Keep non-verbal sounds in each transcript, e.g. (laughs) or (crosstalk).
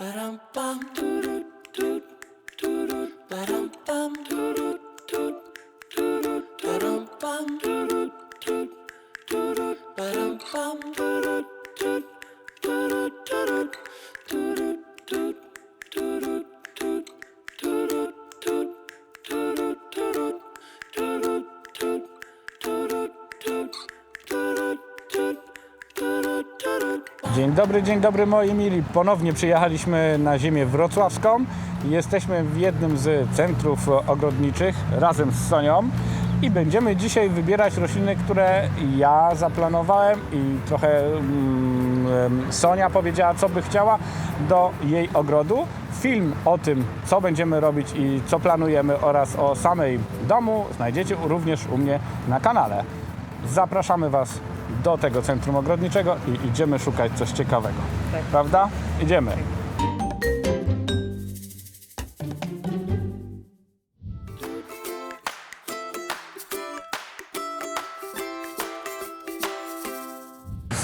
Ba-dum-bum. Dzień dobry, dzień dobry moi mili. Ponownie przyjechaliśmy na ziemię wrocławską. Jesteśmy w jednym z centrów ogrodniczych razem z Sonią i będziemy dzisiaj wybierać rośliny, które ja zaplanowałem i trochę mm, Sonia powiedziała, co by chciała do jej ogrodu. Film o tym, co będziemy robić i co planujemy oraz o samej domu znajdziecie również u mnie na kanale. Zapraszamy Was do tego centrum ogrodniczego i idziemy szukać coś ciekawego. Tak. Prawda? Idziemy.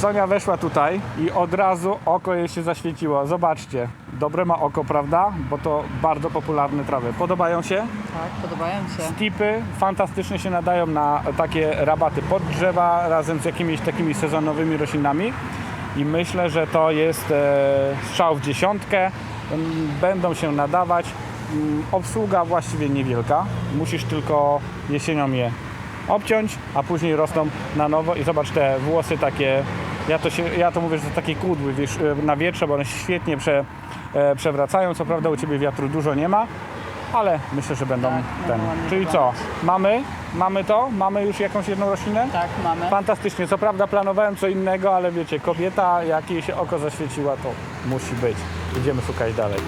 Sonia weszła tutaj i od razu oko jej się zaświeciło. Zobaczcie, dobre ma oko, prawda? Bo to bardzo popularne trawy. Podobają się? Tak, podobają się. Tipy fantastycznie się nadają na takie rabaty pod drzewa razem z jakimiś takimi sezonowymi roślinami i myślę, że to jest e, strzał w dziesiątkę. Będą się nadawać. Mm, Obsługa właściwie niewielka. Musisz tylko jesienią je obciąć, a później rosną na nowo i zobacz te włosy takie, ja to, się, ja to mówię, że to takie kudły wiesz, e, na wietrze, bo one się świetnie prze, e, przewracają. Co prawda u Ciebie wiatru dużo nie ma, ale myślę, że będą Tak, ten. ładnie Czyli co? wyglądać. Mamy? Mamy to? Mamy już jakąś jedną roślinę? Tak, mamy. Fantastycznie. Co prawda planowałem co innego, ale wiecie, kobieta, jak jej się oko zaświeciła, to musi być. Idziemy szukać dalej.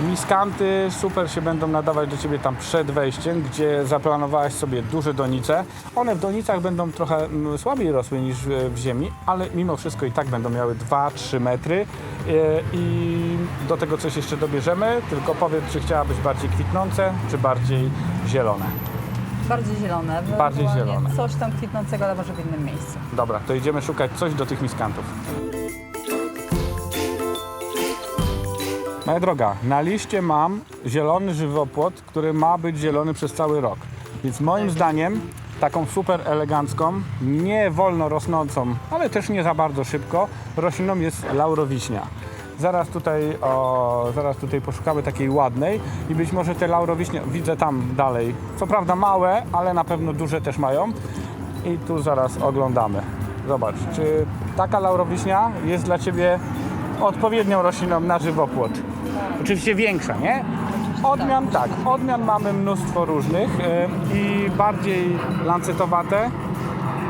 Miskanty super się będą nadawać do Ciebie tam przed wejściem, gdzie zaplanowałaś sobie duże donice. One w donicach będą trochę mm, słabiej rosły niż w ziemi, ale mimo wszystko i tak będą miały 2-3 metry. E, I do tego coś jeszcze dobierzemy, tylko powiedz, czy chciałabyś bardziej kwitnące, czy bardziej zielone. Bardziej zielone. Bardziej zielone. Coś tam kwitnącego, ale może w innym miejscu. Dobra, to idziemy szukać coś do tych miskantów. Moja droga, na liście mam zielony żywopłot, który ma być zielony przez cały rok. Więc moim zdaniem taką super elegancką, nie wolno rosnącą, ale też nie za bardzo szybko, rośliną jest laurowiśnia. Zaraz tutaj, o, zaraz tutaj poszukamy takiej ładnej i być może te laurowiśnie widzę tam dalej. Co prawda małe, ale na pewno duże też mają. I tu zaraz oglądamy. Zobacz, czy taka laurowiśnia jest dla Ciebie odpowiednią rośliną na żywopłot? Oczywiście większa, nie? Odmian tak, odmian mamy mnóstwo różnych e, i bardziej lancetowate.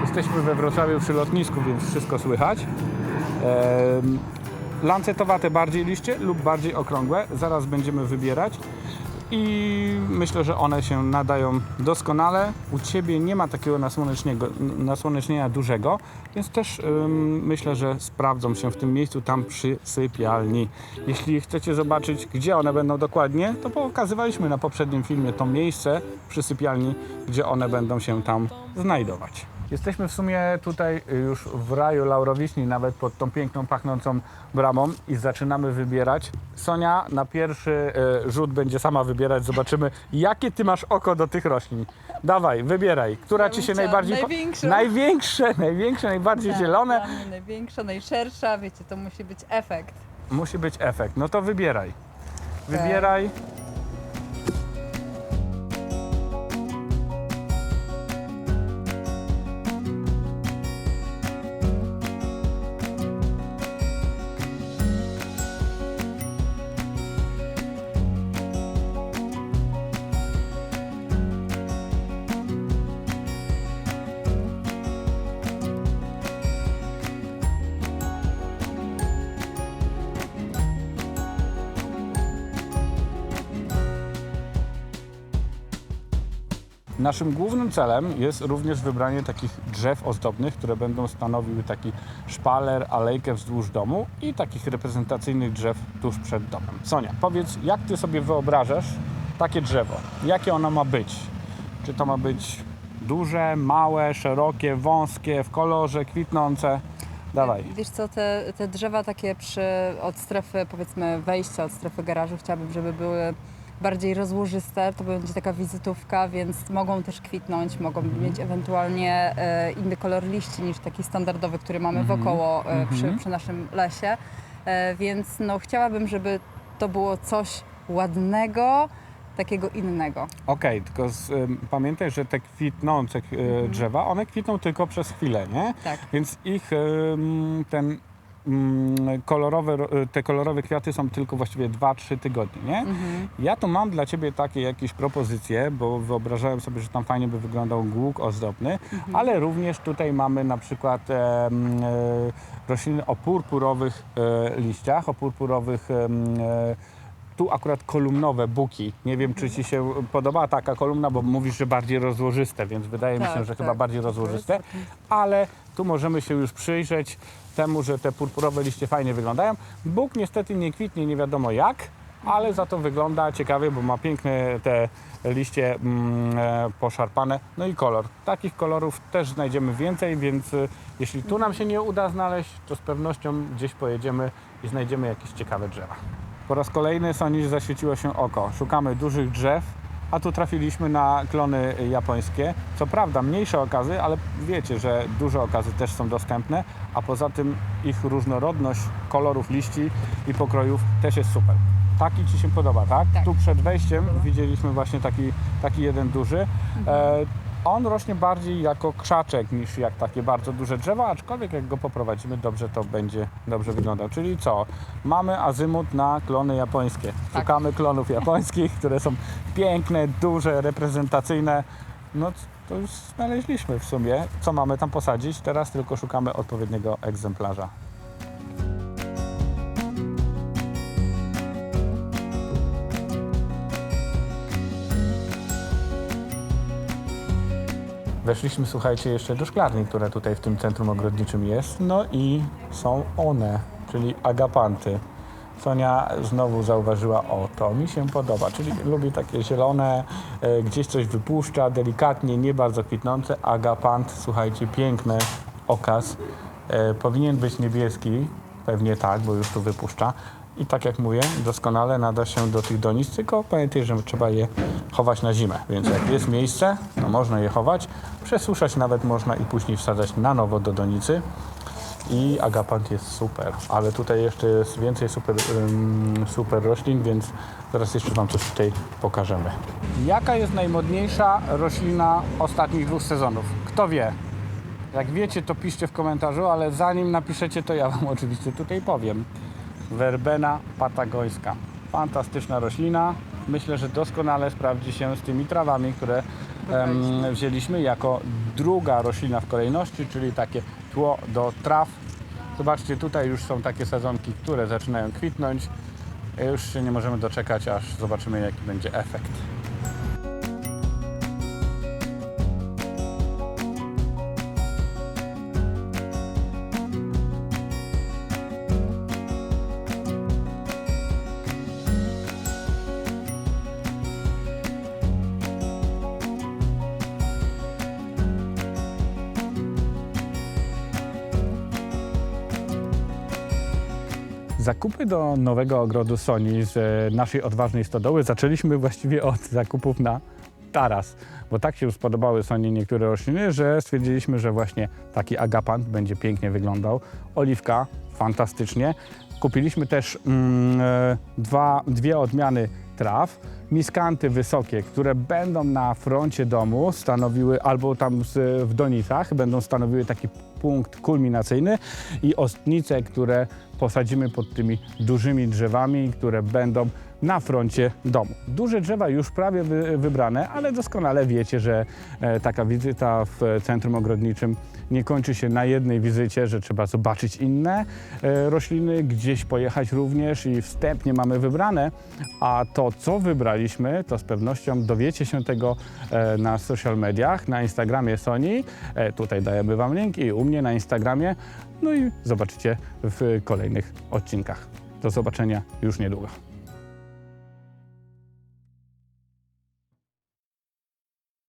Jesteśmy we Wrocławiu przy lotnisku, więc wszystko słychać. Em, Lancetowate bardziej liście lub bardziej okrągłe. Zaraz będziemy wybierać. I myślę, że one się nadają doskonale. U Ciebie nie ma takiego nasłonecznienia dużego, więc też ym, myślę, że sprawdzą się w tym miejscu tam przy sypialni. Jeśli chcecie zobaczyć, gdzie one będą dokładnie, to pokazywaliśmy na poprzednim filmie to miejsce przy sypialni, gdzie one będą się tam znajdować. Jesteśmy w sumie tutaj już w raju laurowiśni, nawet pod tą piękną, pachnącą bramą i zaczynamy wybierać. Sonia na pierwszy e, rzut będzie sama wybierać. Zobaczymy, jakie ty masz oko do tych roślin. Dawaj, wybieraj. Która Ja ci się najbardziej... największą. Największe, największe, najbardziej Tak, zielone. Największa, najszersza, wiecie, to musi być efekt. Musi być efekt. No to wybieraj. Wybieraj. Naszym głównym celem jest również wybranie takich drzew ozdobnych, które będą stanowiły taki szpaler, alejkę wzdłuż domu i takich reprezentacyjnych drzew tuż przed domem. Sonia, powiedz, jak ty sobie wyobrażasz takie drzewo, jakie ono ma być? Czy to ma być duże, małe, szerokie, wąskie, w kolorze, kwitnące? Dawaj. Wiesz co, te, te drzewa takie przy, od strefy, powiedzmy wejścia od strefy garażu chciałabym, żeby były bardziej rozłożyste. To będzie taka wizytówka, więc mogą też kwitnąć, mogą mieć ewentualnie e, inny kolor liści niż taki standardowy, który mamy wokoło e, przy, przy naszym lesie. E, więc no, chciałabym, żeby to było coś ładnego, takiego innego. Okej, tylko z, ym, pamiętaj, że te kwitnące y, drzewa, one kwitną tylko przez chwilę, nie? Tak. Więc ich ym, ten ym, kolorowe, ro- y, te kolorowe kwiaty są tylko właściwie 2-3 tygodnie, nie? Ja tu mam dla Ciebie takie jakieś propozycje, bo wyobrażałem sobie, że tam fajnie by wyglądał głuk ozdobny, ale również tutaj mamy na przykład e, rośliny o purpurowych e, liściach, o purpurowych e, tu akurat kolumnowe buki. Nie wiem, czy Ci się podoba taka kolumna, bo mówisz, że bardziej rozłożyste, więc wydaje mi Tak, się, że tak. chyba bardziej rozłożyste. Ale tu możemy się już przyjrzeć temu, że te purpurowe liście fajnie wyglądają. Bóg niestety nie kwitnie nie wiadomo jak, ale za to wygląda ciekawie, bo ma piękne te liście mm, e, poszarpane. No i kolor. Takich kolorów też znajdziemy więcej, więc e, jeśli tu nam się nie uda znaleźć, to z pewnością gdzieś pojedziemy i znajdziemy jakieś ciekawe drzewa. Po raz kolejny Sonisz zaświeciło się oko. Szukamy dużych drzew, a tu trafiliśmy na klony japońskie. Co prawda mniejsze okazy, ale wiecie, że duże okazy też są dostępne, a poza tym ich różnorodność kolorów liści i pokrojów też jest super. Taki Ci się podoba, tak? Tak. Tu przed wejściem widzieliśmy właśnie taki, taki jeden duży. E, on rośnie bardziej jako krzaczek niż jak takie bardzo duże drzewa, aczkolwiek jak go poprowadzimy dobrze, to będzie dobrze wyglądał. Czyli co? Mamy azymut na klony japońskie. Tak. Szukamy klonów japońskich, które są piękne, duże, reprezentacyjne. No to już znaleźliśmy w sumie, co mamy tam posadzić. Teraz tylko szukamy odpowiedniego egzemplarza. Weszliśmy, słuchajcie, jeszcze do szklarni, która tutaj w tym centrum ogrodniczym jest. No i są one, czyli agapanty. Sonia znowu zauważyła, o to mi się podoba, czyli lubi takie zielone, e, gdzieś coś wypuszcza, delikatnie, nie bardzo kwitnące. Agapant, słuchajcie, piękny okaz. E, powinien być niebieski, pewnie tak, bo już tu wypuszcza. I tak jak mówię, doskonale nada się do tych donic, tylko pamiętaj, że trzeba je chować na zimę. Więc jak jest miejsce, to można je chować. Przesuszać nawet można i później wsadzać na nowo do donicy. I agapant jest super, ale tutaj jeszcze jest więcej super, super roślin, więc zaraz jeszcze Wam coś tutaj pokażemy. Jaka jest najmodniejsza roślina ostatnich dwóch sezonów? Kto wie? Jak wiecie, to piszcie w komentarzu, ale zanim napiszecie, to ja Wam (laughs) oczywiście tutaj powiem. Werbena patagońska. Fantastyczna roślina. Myślę, że doskonale sprawdzi się z tymi trawami, które em, wzięliśmy jako druga roślina w kolejności, czyli takie tło do traw. Zobaczcie, tutaj już są takie sezonki, które zaczynają kwitnąć. Już się nie możemy doczekać, aż zobaczymy, jaki będzie efekt. Zakupy do nowego ogrodu Soni z e, naszej odważnej stodoły zaczęliśmy właściwie od zakupów na taras, bo tak się spodobały Soni niektóre rośliny, że stwierdziliśmy, że właśnie taki agapant będzie pięknie wyglądał. Oliwka fantastycznie. Kupiliśmy też mm, e, dwa, dwie odmiany traw, miskanty wysokie, które będą na froncie domu stanowiły, albo tam w donicach, będą stanowiły taki punkt kulminacyjny i ostnice, które posadzimy pod tymi dużymi drzewami, które będą na froncie domu. Duże drzewa już prawie wy, wybrane, ale doskonale wiecie, że e, taka wizyta w centrum ogrodniczym nie kończy się na jednej wizycie, że trzeba zobaczyć inne e, rośliny, gdzieś pojechać również i wstępnie mamy wybrane, a to co wybraliśmy, to z pewnością dowiecie się tego e, na social mediach, na Instagramie Sony, tutaj dajemy Wam link i u mnie na Instagramie, no i zobaczycie w kolejnych odcinkach. Do zobaczenia już niedługo.